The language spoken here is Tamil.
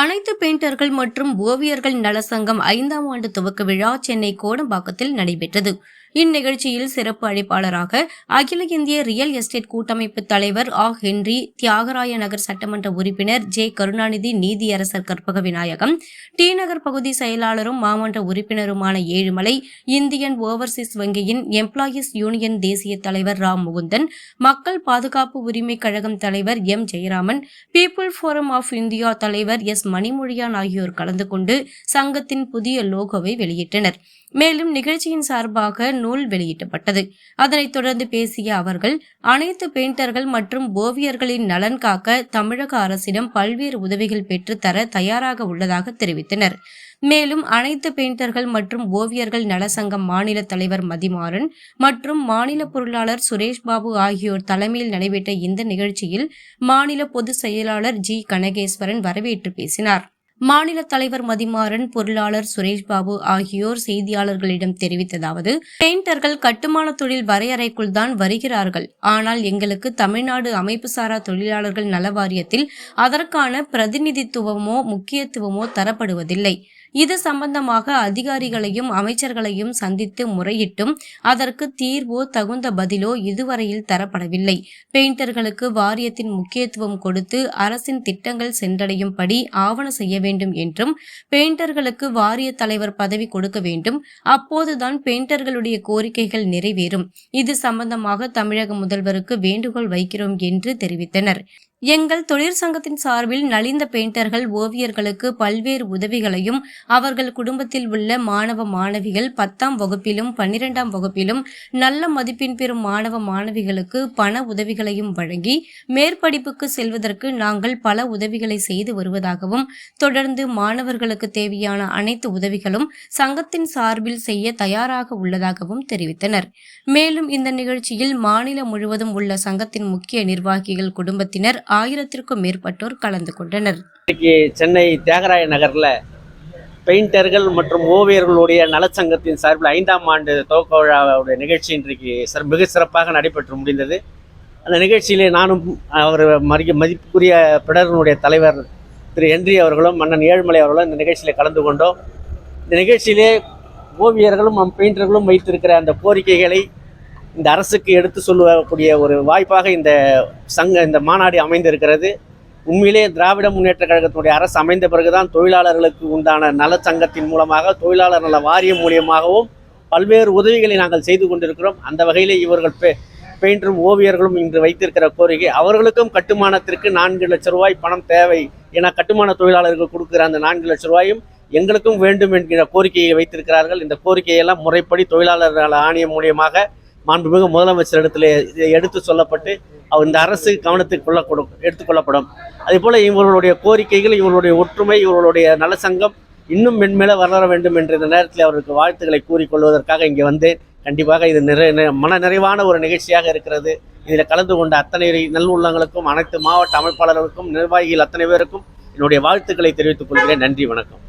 அனைத்து பெயிண்டர்கள் மற்றும் ஓவியர்கள் நலசங்கம் ஐந்தாம் ஆண்டு துவக்க விழா சென்னை கோடம்பாக்கத்தில் நடைபெற்றது. இந்நிகழ்ச்சியில் சிறப்பு அழைப்பாளராக அகில இந்திய ரியல் எஸ்டேட் கூட்டமைப்பு தலைவர் ஆ. ஹென்றி தியாகராய நகர் சட்டமன்ற உறுப்பினர் ஜே. கருணாநிதி நீதியரசர் கற்பக விநாயகம் டி. நகர் பகுதி செயலாளரும் மாமன்ற உறுப்பினருமான ஏழுமலை இந்தியன் ஓவர்சீஸ் வங்கியின் எம்ப்ளாயீஸ் யூனியன் தேசிய தலைவர் ராம் முகுந்தன் மக்கள் பாதுகாப்பு உரிமை கழகம் தலைவர் M. Jayaraman people forum of India தலைவர் எஸ். மணிமொழியான் ஆகியோர் கலந்து கொண்டு சங்கத்தின் புதிய லோகோவை வெளியிட்டனர். மேலும் நிகழ்ச்சியின் சார்பாக நூல் வெளியிட்டப்பட்டது அதனைத் தொடர்ந்து பேசிய அவர்கள் அனைத்து பெயிண்டர்கள் மற்றும் ஓவியர்களின் நலன் காக்க தமிழக அரசிடம் பல்வேறு உதவிகள் பெற்றுத்தர தயாராக உள்ளதாக தெரிவித்தனர். மேலும் அனைத்து பெயிண்டர்கள் மற்றும் ஓவியர்கள் நலசங்கம் மாநில தலைவர் மதிமாறன் மற்றும் மாநில பொருளாளர் சுரேஷ் பாபு ஆகியோர் தலைமையில் நடைபெற்ற இந்த நிகழ்ச்சியில் மாநில பொதுச் செயலாளர் ஜி கனகேஸ்வரன் வரவேற்று பேசினார். மாநில தலைவர் மதிமாறன் பொருளாளர் சுரேஷ் பாபு ஆகியோர் செய்தியாளர்களிடம் தெரிவித்ததாவது பெயிண்டர்கள் கட்டுமான தொழில் வரையறைக்குள் தான் வருகிறார்கள். ஆனால் எங்களுக்கு தமிழ்நாடு அமைப்புசாரா தொழிலாளர்கள் நல வாரியத்தில் அதற்கான பிரதிநிதித்துவமோ முக்கியத்துவமோ தரப்படுவதில்லை. இது சம்பந்தமாக அதிகாரிகளையும் அமைச்சர்களையும் சந்தித்து முறையிட்டும் அதற்கு தீர்வோ தகுந்த பதிலோ இதுவரையில் தரப்படவில்லை. பெயிண்டர்களுக்கு வாரியத்தின் முக்கியத்துவம் கொடுத்து அரசின் திட்டங்கள் சென்றடையும்படி ஆவண செய்ய வேண்டும் என்றும் பெயிண்டர்களுக்கு வாரிய தலைவர் பதவி கொடுக்க வேண்டும். அப்போதுதான் பெயிண்டர்களுடைய கோரிக்கைகள் நிறைவேறும். இது சம்பந்தமாக தமிழக முதல்வருக்கு வேண்டுகோள் வைக்கிறோம் என்று தெரிவித்தனர். எங்கள் தொழிற்சங்கத்தின் சார்பில் நலிந்த பெயிண்டர்கள் ஓவியர்களுக்கு பல்வேறு உதவிகளையும் அவர்கள் குடும்பத்தில் உள்ள மாணவ மாணவிகள் பத்தாம் வகுப்பிலும் பன்னிரெண்டாம் வகுப்பிலும் நல்ல மதிப்பெண் பெறும் மாணவ மாணவிகளுக்கு பண உதவிகளையும் வழங்கி மேற்படிப்புக்கு செல்வதற்கு நாங்கள் பல உதவிகளை செய்து வருவதாகவும் தொடர்ந்து மாணவர்களுக்கு தேவையான அனைத்து உதவிகளும் சங்கத்தின் சார்பில் செய்ய தயாராக உள்ளதாகவும் தெரிவித்தனர். மேலும் இந்த நிகழ்ச்சியில் மாநிலம் முழுவதும் உள்ள சங்கத்தின் முக்கிய நிர்வாகிகள் குடும்பத்தினர் ஆயிரத்திற்கும் மேற்பட்டோர் கலந்து கொண்டனர். இன்னைக்கு சென்னை தியாகராய நகரில் பெயிண்டர்கள் மற்றும் ஓவியர்களுடைய நலச்சங்கத்தின் சார்பில் ஐந்தாம் ஆண்டு துவக்க விழாவுடைய நிகழ்ச்சி இன்றைக்கு சிற மிக சிறப்பாக நடைபெற்று முடிந்தது. அந்த நிகழ்ச்சியிலே நானும் அவர் மதிக்க மதிப்புக்குரிய பிடரனுடைய தலைவர் திரு என்றி அவர்களும் மன்னன் ஏழுமலை அவர்களும் இந்த நிகழ்ச்சியில் கலந்து கொண்டோம். இந்த நிகழ்ச்சியிலே ஓவியர்களும் நம் பெயிண்டர்களும் வைத்திருக்கிற அந்த கோரிக்கைகளை இந்த அரசுக்கு எடுத்து சொல்லக்கூடிய ஒரு வாய்ப்பாக இந்த சங்க இந்த மாநாடு அமைந்திருக்கிறது. உண்மையிலே திராவிட முன்னேற்ற கழகத்தினுடைய அரசு அமைந்த பிறகுதான் தொழிலாளர்களுக்கு உண்டான நலச்சங்கத்தின் மூலமாக தொழிலாளர் நல வாரியம் மூலியமாகவும் பல்வேறு உதவிகளை நாங்கள் செய்து கொண்டிருக்கிறோம். அந்த வகையிலே இவர்கள் பெ பெயிண்டரும் ஓவியர்களும் இன்று வைத்திருக்கிற கோரிக்கை அவர்களுக்கும் கட்டுமானத்திற்கு நான்கு லட்ச ரூபாய் பணம் தேவை என கட்டுமான தொழிலாளர்கள் கொடுக்கிற அந்த நான்கு லட்ச ரூபாயும் எங்களுக்கும் வேண்டும் என்கிற கோரிக்கையை வைத்திருக்கிறார்கள். இந்த கோரிக்கையெல்லாம் முறைப்படி தொழிலாளர் நல ஆணையம் மூலியமாக மாண்புமிகு முதலமைச்சர் இடத்துல எடுத்து சொல்லப்பட்டு அவர் இந்த அரசு கவனத்துக்கு கொள்ள கொடு எடுத்துக்கொள்ளப்படும். அதே போல் இவர்களுடைய கோரிக்கைகள் இவர்களுடைய ஒற்றுமை இவர்களுடைய நலசங்கம் இன்னும் மென்மேல வளர வேண்டும் என்ற இந்த நேரத்தில் அவருக்கு வாழ்த்துக்களை கூறிக்கொள்வதற்காக இங்கே வந்தேன். கண்டிப்பாக இது நிறை மன நிறைவான ஒரு நிகழ்ச்சியாக இருக்கிறது. இதில் கலந்து கொண்ட அத்தனை நல்லுள்ளங்களுக்கும் அனைத்து மாவட்ட அமைப்பாளர்களுக்கும் நிர்வாகிகள் அத்தனை பேருக்கும் என்னுடைய வாழ்த்துக்களை தெரிவித்துக் கொள்கிறேன். நன்றி வணக்கம்.